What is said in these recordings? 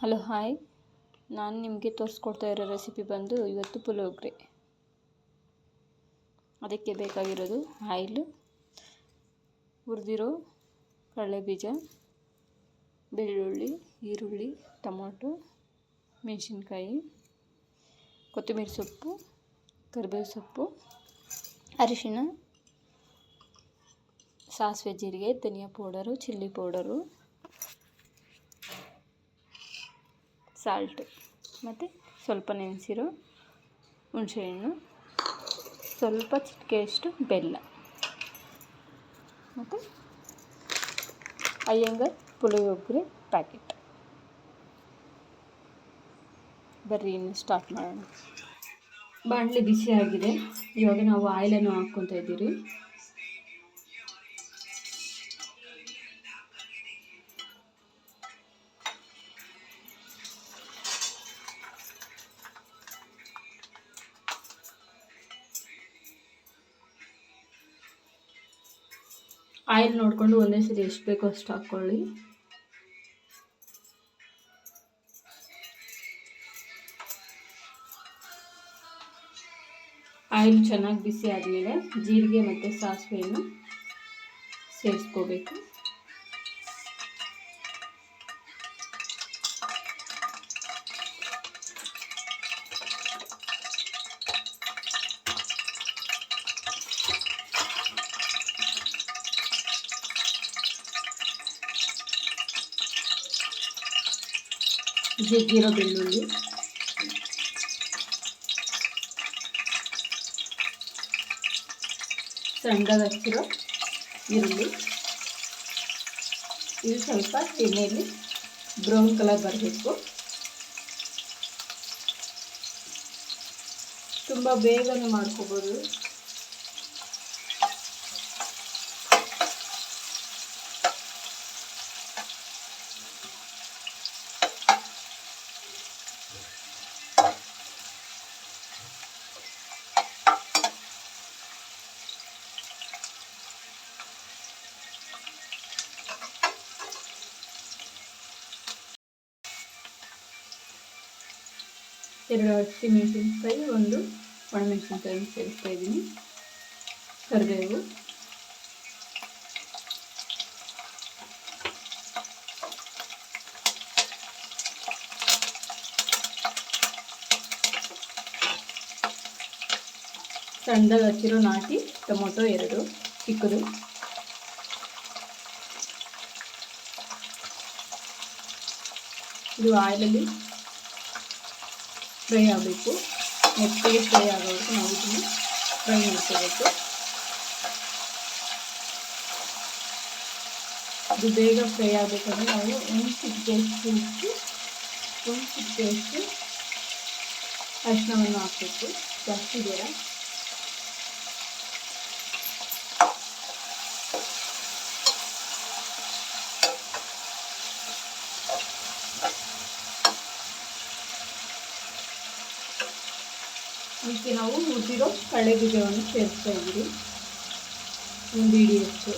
Hello, hi. ನಾನು ನಿಮಗೆ ತೋರಿಸ್ಕೊಡ್ತಾ ಇರೋ ರೆಸಿಪಿ ಬಂದು ಇವತ್ತು ಪುಳಿಯೋಗರೆ. ಅದಕ್ಕೆ ಬೇಕಾಗಿರೋದು ಆಯಿಲು, ಹುರಿದಿರೋ ಕಡಲೆಬೀಜ, ಬೆಳ್ಳುಳ್ಳಿ, ಈರುಳ್ಳಿ, ಟೊಮೊಟೊ, ಮೆಣಸಿನ್ಕಾಯಿ, ಕೊತ್ತಂಬರಿ ಸೊಪ್ಪು ಕರಿಬೇವು ಸೊಪ್ಪು, ಅರಿಶಿಣ, ಸಾಸಿವೆ ಜೀರಿಗೆ, ಧನಿಯಾ ಪೌಡರು, ಚಿಲ್ಲಿ ಪೌಡರು ಸಾಲ್ಟು ಮತ್ತು ಸ್ವಲ್ಪ ನೆನೆಸಿರೋ ಹುಣಸೆಹಣ್ಣು, ಸ್ವಲ್ಪ ಚಿಟಿಕೆಯಷ್ಟು ಬೆಲ್ಲ ಮತ್ತು ಅಯ್ಯಂಗಾರ್ ಪುಳಿಯೋಗ್ರೆ ಪ್ಯಾಕೆಟ್. ಬರ್ರಿ, ಇನ್ನು ಸ್ಟಾರ್ಟ್ ಮಾಡೋಣ. ಬಾಣಲಿ ಬಿಸಿ ಆಗಿದೆ ಇವಾಗ ನಾವು ಆಯಿಲನ್ನು ಹಾಕ್ಕೊತಾ ಇದ್ದೀರಿ. ಆಯಿಲ್ ನೋಡಿಕೊಂಡು ಒಂದೇ ಸರಿ ಎಷ್ಟು ಬೇಕೋ ಅಷ್ಟು ಹಾಕ್ಕೊಳ್ಳಿ. ಆಯಿಲ್ ಚೆನ್ನಾಗಿ ಬಿಸಿ ಆದಮೇಲೆ ಜೀರಿಗೆ ಮತ್ತು ಸಾಸಿವೆಯನ್ನು ಸೇರಿಸ್ಕೋಬೇಕು. ಜಗ್ಗಿರೋ ಬೆಳ್ಳುಳ್ಳಿ ಸಣ್ಣದಾಗಿ ಈರುಳ್ಳಿ ಇದು ಸ್ವಲ್ಪ ಎಣ್ಣೆಯಲ್ಲಿ ಬ್ರೌನ್ ಕಲರ್ ಬರಬೇಕು. ತುಂಬ ಬೇಗನೆ ಮಾಡ್ಕೋಬೋದು. ಎರಡು ಹಸಿ ಮೆಣಸಿನ್ಕಾಯಿ, ಒಂದು ಒಣಮೆಣಸಿನ್ಕಾಯಿ ಸೇರಿಸ್ತಾ ಇದ್ದೀನಿ. ಕರಿಬೇವು. ಸಣ್ಣದಾಗಿ ಹಚ್ಚಿರೋ ನಾಟಿ, ಟೊಮೊಟೊ ಎರಡು, ಚಿಕ್ಕದು. ಇದು ಆಯಿಲಲ್ಲಿ ಫ್ರೈ ಆಗಬೇಕು. ಮೆತ್ತಗೆ ಫ್ರೈ ಆಗೋವರೆಗೂ ನಾವು ಇದನ್ನು ಫ್ರೈ ಮಾಡ್ಕೋಬೇಕು. ಇದು ಬೇಗ ಫ್ರೈ ಆಗಬೇಕಂದ್ರೆ ನಾವು ಒಂದು ಚಿಟಿಕೆಯಷ್ಟು ಉಪ್ಪು, ಒಂದು ಚಿಟಿಕೆಯಷ್ಟು ಅರಿಶಿನವನ್ನು ಹಾಕಬೇಕು. ಜಾಸ್ತಿ ಬೇಡ. ಇದಕ್ಕೆ ನಾವು ಉಳಿದಿರೋ ಕಳೆ ಬೀಜವನ್ನು ಸೇರಿಸ್ತಾ ಇದ್ದೀವಿ. ಒಂದು ಹಿಡಿಯಷ್ಟು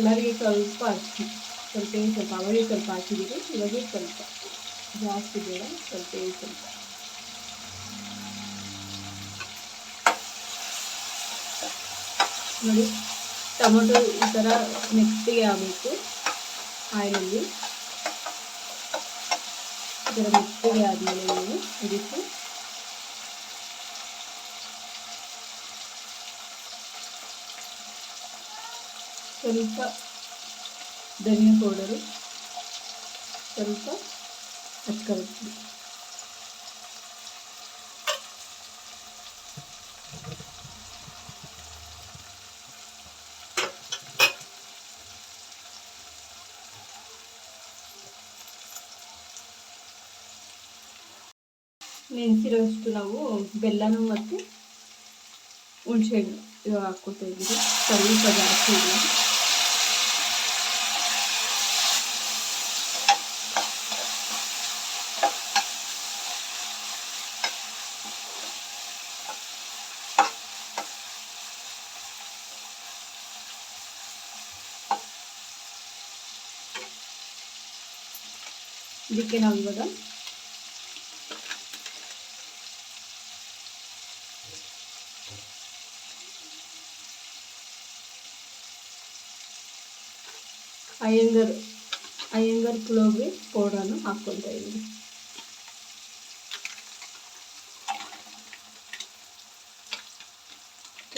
ಎಲ್ಲರಿಗೆ ಸ್ವಲ್ಪ ಅಕ್ಕಿ, ಸ್ವಲ್ಪ ಏನು ಸ್ವಲ್ಪ ಅವಳಿ ಸ್ವಲ್ಪ ಹಾಕಿದ್ದೀವಿ ಇವಾಗ ಸ್ವಲ್ಪ ಜಾಸ್ತಿ ಬೇಡ, ಸ್ವಲ್ಪ ಏನು ಸ್ವಲ್ಪ. ನೋಡಿ, ಟೊಮೊಟೊ ಈ ಥರ ಮೆತ್ತಿಗೆ ಆಗಬೇಕು, ಆಯಿಲಲ್ಲಿ. ಈ ಥರ ಮೆತ್ತಿಗೆ ಆದಮೇಲೆ ನೀವು ಇದಕ್ಕೆ ಸ್ವಲ್ಪ ಧನಿಯಾ ಪೌಡರು, ಸ್ವಲ್ಪ ಹಚ್ಕೊಳ್ತೀವಿ ನೆನೆಸಿರೋಷ್ಟು ನಾವು ಬೆಲ್ಲನೂ ಮತ್ತು ಹುಣಸೆಹಣ್ಣು ಇವಾಗ ಹಾಕ್ಕೊತಾ ಇದ್ದೀವಿ. ಸ್ವಲ್ಪ ಜಾಸ್ತಿ ಇಲ್ಲ ಇದಕ್ಕೆ ನಾವು ಇವಾಗ ಅಯ್ಯಂಗರ್ ಅಯ್ಯಂಗರ್ ಪುಳೋಗ್ರಿ ಪೌಡ್ರನ್ನು ಹಾಕ್ಕೊಳ್ತಾ ಇದ್ದೀನಿ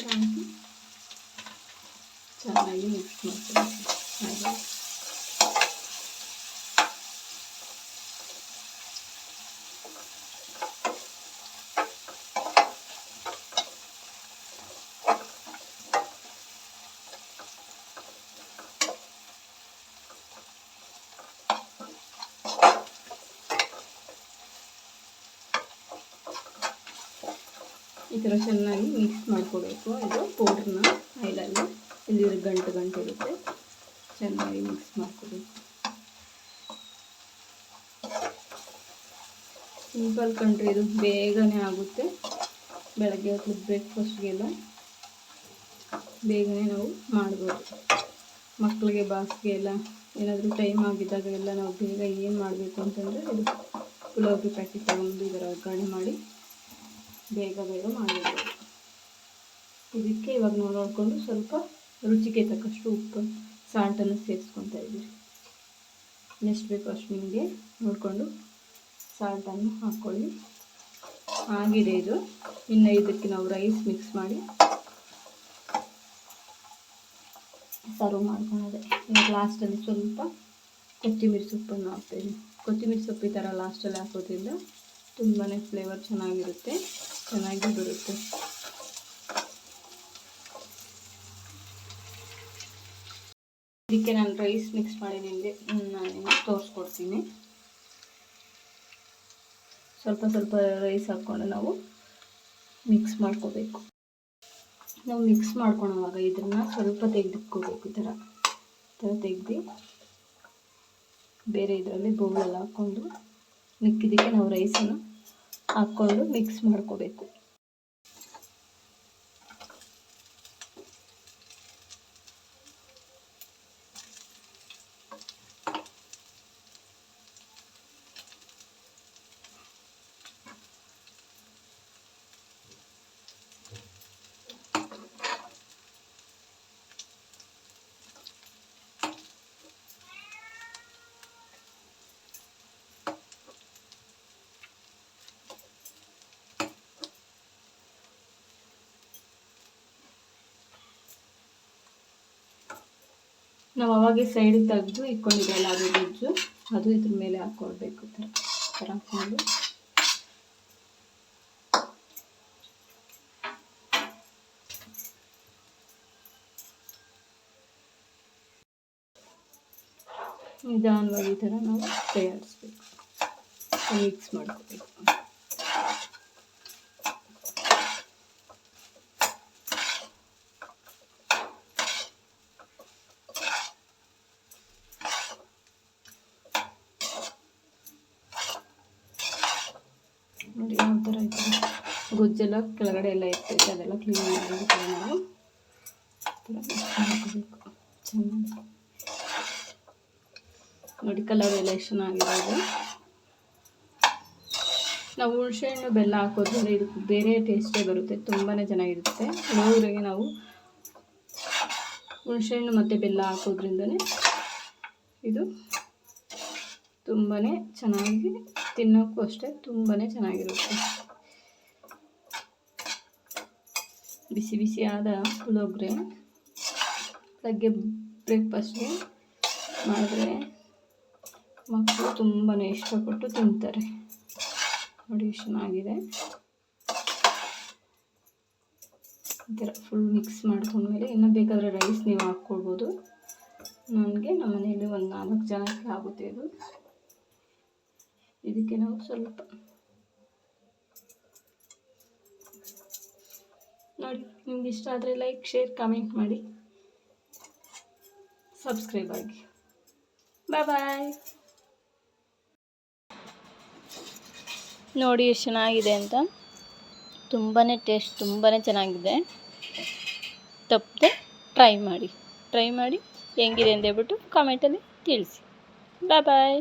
ಹಾಕಿ ಚೆನ್ನಾಗಿ ಮಿಕ್ಸ್ ಮಾಡ್ಕೊಳ್ತೀನಿ ಹಾಗೆ ಈ ಥರ ಚೆನ್ನಾಗಿ ಮಿಕ್ಸ್ ಮಾಡ್ಕೋಬೇಕು. ಇದು ಪೌಡ್ರನ್ನ ಆಯಿಲಲ್ಲಿ ಇಲ್ಲಿ ಗಂಟು ಗಂಟು ಇರುತ್ತೆ. ಚೆನ್ನಾಗಿ ಮಿಕ್ಸ್ ಮಾಡ್ಕೋಬೇಕು. ಸಿಂಪಲ್ ಕಂಡ್ರೆ ಇದು ಬೇಗನೆ ಆಗುತ್ತೆ. ಬೆಳಗ್ಗೆ ಹೊತ್ತು ಬ್ರೇಕ್ಫಾಸ್ಟ್ಗೆಲ್ಲ ಬೇಗನೆ ನಾವು ಮಾಡ್ಬೋದು. ಮಕ್ಕಳಿಗೆ ಬಾಸಿಗೆ ಎಲ್ಲ ಏನಾದರೂ ಟೈಮ್ ಆಗಿದ್ದಾಗ ಎಲ್ಲ ನಾವು ಬೇಗ ಏನು ಮಾಡಬೇಕು ಅಂತಂದರೆ ಇದು ಪುಲಾವ್ಗೆ ಪ್ಯಾಕೆಟ್ ತಗೊಂಡು ಇದರ ಒಗ್ಗರಣೆ ಮಾಡಿ ಬೇಗ ಬೇಗ ಮಾಡಬೇಕು ಇದಕ್ಕೆ ಇವಾಗ ನಾವು ನೋಡಿಕೊಂಡು ಸ್ವಲ್ಪ ರುಚಿಗೆ ತಕ್ಕಷ್ಟು ಉಪ್ಪು, ಸಾಲ್ಟನ್ನು ಸೇರಿಸ್ಕೊತಾ ಇದ್ದೀರಿ ನೆಕ್ಸ್ಟ್ ಬೇಕು ಅಷ್ಟು ನಿಮಗೆ ನೋಡಿಕೊಂಡು ಸಾಲ್ಟನ್ನು ಹಾಕ್ಕೊಳ್ಳಿ. ಆಗಿದೆ ಇದು. ಇನ್ನು ಇದಕ್ಕೆ ನಾವು ರೈಸ್ ಮಿಕ್ಸ್ ಮಾಡಿ ಸರ್ವ್ ಮಾಡ್ಕೊಳೋದೆ ಇವಾಗ ಲಾಸ್ಟಲ್ಲಿ ಸ್ವಲ್ಪ ಕೊತ್ತಿಮಿರಿ ಸೊಪ್ಪನ್ನು ಹಾಕ್ತೀನಿ ಕೊತ್ತಿಮಿರಿ ಸೊಪ್ಪು ಈ ಥರ ಲಾಸ್ಟಲ್ಲಿ ಹಾಕೋದ್ರಿಂದ ತುಂಬಾ ಫ್ಲೇವರ್ ಚೆನ್ನಾಗಿರುತ್ತೆ, ಚೆನ್ನಾಗಿ ಬರುತ್ತೆ. ಇದಕ್ಕೆ ನಾನು ರೈಸ್ ಮಿಕ್ಸ್ ಮಾಡಿ ನಿಮಗೆ ನಾನು ತೋರಿಸ್ಕೊಡ್ತೀನಿ. ಸ್ವಲ್ಪ ಸ್ವಲ್ಪ ರೈಸ್ ಹಾಕ್ಕೊಂಡು ನಾವು ಮಿಕ್ಸ್ ಮಾಡ್ಕೋಬೇಕು. ನಾವು ಮಿಕ್ಸ್ ಮಾಡ್ಕೊಳೋವಾಗ ಇದನ್ನು ಸ್ವಲ್ಪ ತೆಗೆದಿಟ್ಕೋಬೇಕು, ಈ ಥರ. ಈ ಥರ ತೆಗೆದು ಬೇರೆ ಇದರಲ್ಲಿ ಬೌಲಲ್ಲಿ ಹಾಕ್ಕೊಂಡು ಮಿಕ್ಕಿದ್ದಕ್ಕೆ ನಾವು ರೈಸನ್ನು ಹಾಕ್ಕೊಂಡು ಮಿಕ್ಸ್ ಮಾಡ್ಕೋಬೇಕು. ನಾವು ಅವಾಗೆ ಸೈಡಿಗೆ ತೆಗೆದು ಇಟ್ಕೊಂಡಿದ್ದೆಲ್ಲ ಅದು ಗೊಜ್ಜು ಅದು ಇದ್ರ ಮೇಲೆ ಹಾಕ್ಕೊಳ್ಬೇಕು ಥರ. ಥರ ಹಾಕ್ಕೊಂಡು ನಿಧಾನವಾಗಿ ಈ ಥರ ನಾವು ತಯಾರಿಸ್ಬೇಕು. ಮಿಕ್ಸ್ ಮಾಡ್ಕೋಬೇಕು ನೋಡಿ ಯಾವ ಥರ ಐತೆ ಗೊಜ್ಜೆಲ್ಲ ಕೆಳಗಡೆ ಎಲ್ಲ ಇರ್ತೈತೆ ಅದೆಲ್ಲ ಕ್ಲೀನ್ ಮಾಡಿ ನಾವು ಹಾಕಬೇಕು ಚೆನ್ನಾಗಿ ನೋಡಿ ಕಲರ್ ಎಲ್ಲ ಎಷ್ಟು ಚೆನ್ನಾಗಿರೋದು ನಾವು ಹುಣಸೆಹಣ್ಣು, ಬೆಲ್ಲ ಹಾಕೋದ್ರಿಂದ ಇದು ಬೇರೆ ಟೇಸ್ಟೇ ಬರುತ್ತೆ ತುಂಬಾ ಚೆನ್ನಾಗಿರುತ್ತೆ. ಕೆಲವರಿಗೆ ನಾವು ಹುಣಸೆಹಣ್ಣು ಮತ್ತು ಬೆಲ್ಲ ಹಾಕೋದ್ರಿಂದನೇ ಇದು ತುಂಬಾ ಚೆನ್ನಾಗಿ ತಿನ್ನೋಕ್ಕೂ ಅಷ್ಟೇ ತುಂಬಾ ಚೆನ್ನಾಗಿರುತ್ತೆ. ಬಿಸಿ ಬಿಸಿಯಾದ ಪುಳಿಯೋಗರೆ ಬೆಳಗ್ಗೆ ಬ್ರೇಕ್ಫಾಸ್ಟ್ಗೆ ಮಾಡಿದ್ರೆ ಮಕ್ಕಳು ತುಂಬಾ ಇಷ್ಟಪಟ್ಟು ತಿಂತಾರೆ. ನೋಡಿ ಚೆನ್ನಾಗಿದೆ. ಈ ಥರ ಫುಲ್ ಮಿಕ್ಸ್ ಮಾಡ್ಕೊಂಡ್ಮೇಲೆ ಇನ್ನು ಬೇಕಾದರೆ ರೈಸ್ ನೀವು ಹಾಕ್ಕೊಳ್ಬೋದು. ನನಗೆ ನಮ್ಮ ಮನೆಯಲ್ಲಿ ಒಂದು ನಾಲ್ಕು ಜನಕ್ಕೆ ಆಗುತ್ತೆ ಇದು. ಇದಕ್ಕೆ ನಾವು ಸ್ವಲ್ಪ ನೋಡಿ, ನಿಮ್ಗೆ ಇಷ್ಟ ಆದರೆ ಲೈಕ್ ಶೇರ್ ಕಮೆಂಟ್ ಮಾಡಿ. ಸಬ್ಸ್ಕ್ರೈಬ್ ಆಗಿ. ಬಾಯ್ ಬಾಯ್ ನೋಡಿ ಎಷ್ಟು ಚೆನ್ನಾಗಿದೆ ಅಂತ. ತುಂಬಾ ಟೇಸ್ಟ್ ತುಂಬಾ ಚೆನ್ನಾಗಿದೆ. ತಪ್ಪದೆ ಟ್ರೈ ಮಾಡಿ. ಟ್ರೈ ಮಾಡಿ ಹೆಂಗಿದೆ ಅಂತ ಹೇಳ್ಬಿಟ್ಟು ಕಾಮೆಂಟಲ್ಲಿ ತಿಳಿಸಿ. ಬಾಯ್ ಬಾಯ್